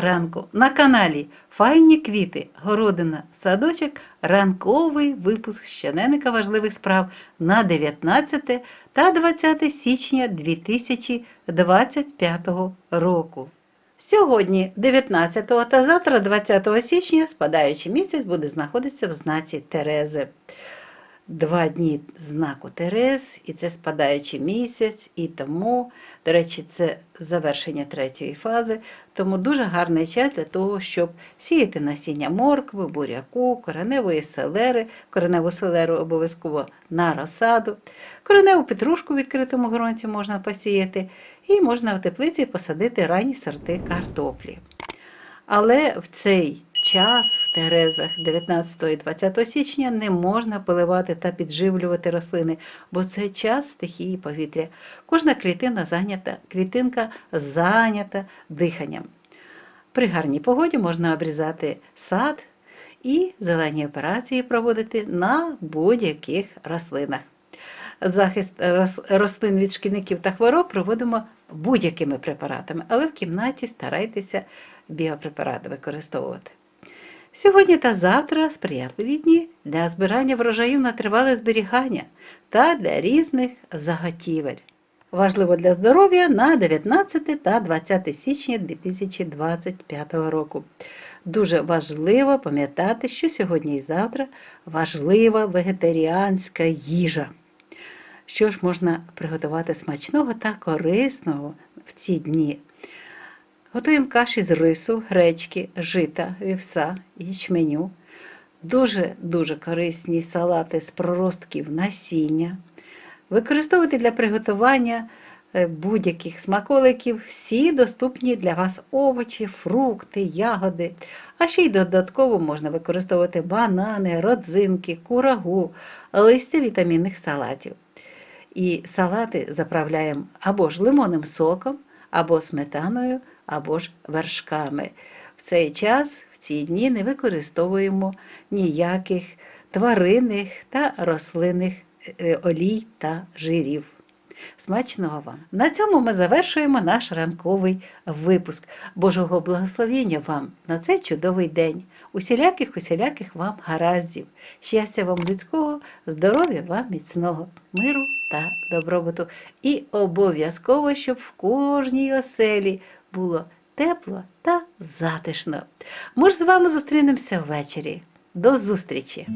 ранку на каналі Файні квіти, городина, садочок, ранковий випуск щоденника важливих справ на 19 та 20 січня 2025 року. Сьогодні, 19 та завтра, 20 січня, спадаючий місяць буде знаходитися в знаці Терези. Два дні знаку Терез, і це спадаючий місяць, і тому, до речі, це завершення третьої фази, тому дуже гарний час для того, щоб сіяти насіння моркви, буряку, кореневої селери, кореневу селеру обов'язково на розсаду, кореневу петрушку в відкритому ґрунті можна посіяти, і можна в теплиці посадити ранні сорти картоплі. Але в цей час в Терезах 19 і 20 січня не можна поливати та підживлювати рослини, бо це час стихії повітря. Кожна клітина зайнята, клітинка зайнята диханням. При гарній погоді можна обрізати сад і зелені операції проводити на будь-яких рослинах. Захист рослин від шкідників та хвороб проводимо будь-якими препаратами, але в кімнаті старайтеся біопрепарати використовувати. Сьогодні та завтра сприятливі дні для збирання врожаїв на тривале зберігання та для різних заготівель. Важливо для здоров'я на 19 та 20 січня 2025 року. Дуже важливо пам'ятати, що сьогодні і завтра важлива вегетаріанська їжа. Що ж можна приготувати смачного та корисного в ці дні? Готуємо каші з рису, гречки, жита, вівса, ячменю. Дуже-дуже корисні салати з проростків насіння. Використовуйте для приготування е, будь-яких смаколиків всі доступні для вас овочі, фрукти, ягоди. А ще й додатково можна використовувати банани, родзинки, курагу, листя вітамінних салатів. І салати заправляємо або ж лимонним соком, або сметаною, або ж вершками. В цей час, в ці дні, не використовуємо ніяких тваринних та рослинних е, олій та жирів. Смачного вам! На цьому ми завершуємо наш ранковий випуск. Божого благословення вам на цей чудовий день. Усіляких, усіляких вам гараздів, щастя вам людського, здоров'я вам міцного, миру та добробуту. І обов'язково, щоб в кожній оселі було тепло та затишно. Ми ж з вами зустрінемося ввечері. До зустрічі!